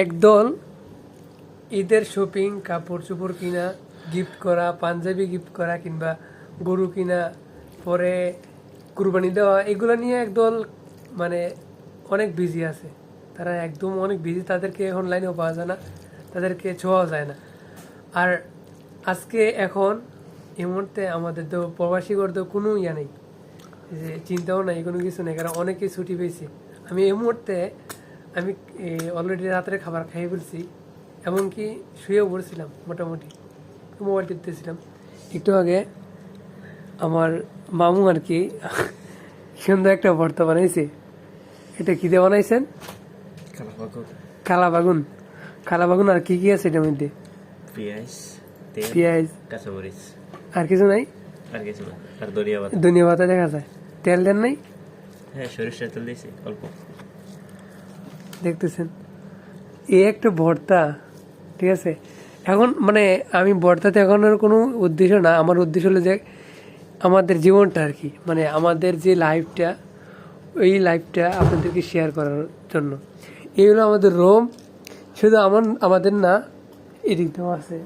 একদল ঈদের শপিং কাপড় চোপড় কিনা গিফট করা, পাঞ্জাবি গিফট করা কিংবা গরু কিনা, পরে কুরবানি দেওয়া, এগুলো নিয়ে একদল মানে অনেক বিজি আছে। তারা একদম অনেক বিজি তাদেরকে অনলাইনেও পাওয়া যায় না, তাদেরকে ছোঁয়াও যায় না। আর আজকে এখন এই মুহূর্তে আমাদের তো প্রবাসী করতে কোনো ইয়া নেই যে চিন্তাও নাই, কোনো কিছু নেই, কারণ অনেকেই ছুটি পেয়েছি। আমি এই মুহূর্তে আমি অলরেডি রাতের খাবার খাইয়ে ফেলছি এমনকি শুয়েও পড়ছিলাম মোটামুটি। মোবাইল টিপতেছিলাম। একটু আগে আমার মামু আর কি সুন্দর একটা ভর্তা বানাইছে। এটা কি দিয়ে বানাইছেন? কালা বাগুন কালা বাগুন আর কি কি আছে এটার মধ্যে? পেঁয়াজ পেঁয়াজ। কাঁচামরিচ। আর কিছু নাই? আর কিছু না আর ধনিয়া পাতা দেখা যায়। তেল দেন নাই? হ্যাঁ সরিষার তেল দিয়েছি অল্প। দেখতেছেন। এই একটা ভর্তা, ঠিক আছে? এখন মানে আমি ভর্তাতে এখন আর কোনো উদ্দেশ্য না, আমার উদ্দেশ্য হলো যে আমাদের জীবনটা আর কি মানে আমাদের যে লাইফটা ওই লাইফটা আপনাদেরকে শেয়ার করার জন্য। এই হলো আমাদের রোম, শুধু আমার, আমাদের না, এদিক দিয়েও আছে।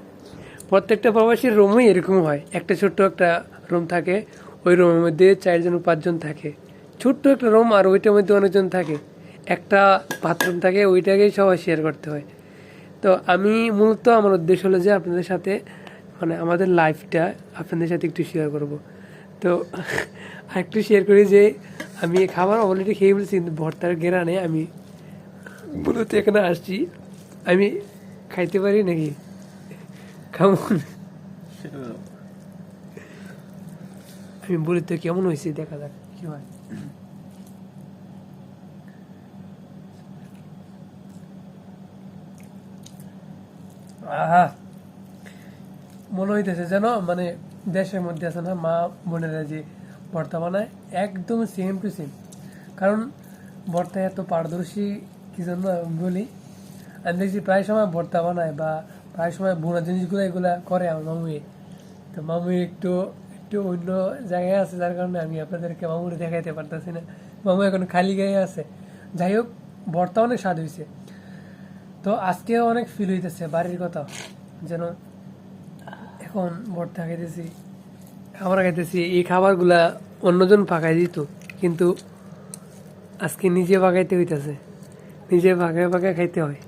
প্রত্যেকটা প্রবাসীর রুমই এরকম হয়, একটা ছোট্ট একটা রুম থাকে, ওই রুমের মধ্যে চারজন, পাঁচজন থাকে। ছোট্ট একটা রুম আর ওইটার মধ্যে অনেকজন থাকে। একটা বাথরুম থাকে ওইটাকেই সবাই শেয়ার করতে হয়। তো আমি মূলত আমার উদ্দেশ্য হলো যে আপনাদের সাথে মানে আমাদের লাইফটা আপনাদের সাথে একটু শেয়ার করব। তো একটু শেয়ার করি যে আমি খাবার অলরেডি খেয়ে বলছি কিন্তু ভর্তার গেরানে আমি মূলত এখানে আসছি। আমি খাইতে পারি নাকি? কেমন? আমি বলি তো কেমন হয়েছে দেখা যাক কি হয়। মনে হইতেছে যেন মানে দেশের মধ্যে আছে না, মা বোনেরা যে ভর্তা বানায়, একদম সেম টু সেম কারণ ভর্তা এত পারদর্শী, কি জন্য বলি? আমি দেখছি প্রায় সময় ভর্তা বানায় বা প্রায় সময় বোনা জিনিসগুলো এগুলা করে আমার মামুয়ে তো মামু একটু একটু অন্য জায়গায় আছে, যার কারণে আমি আপনাদেরকে মামুরে দেখাইতে পারতেছি না। মামু এখন খালি গায়ে আছে। যাই হোক, ভর্তা অনেক স্বাদ হয়েছে তো আজকে অনেক ফিল হইতেছে বাড়ির কথা, যেন এখন ভর্তা খাইতেছি, খাবার খাইতেছি, এই খাবারগুলা অন্যজন পাকাই দিত, কিন্তু আজকে নিজে পাকাইতে হইতেছে, নিজে পাকায় পাকায় খাইতে হয়।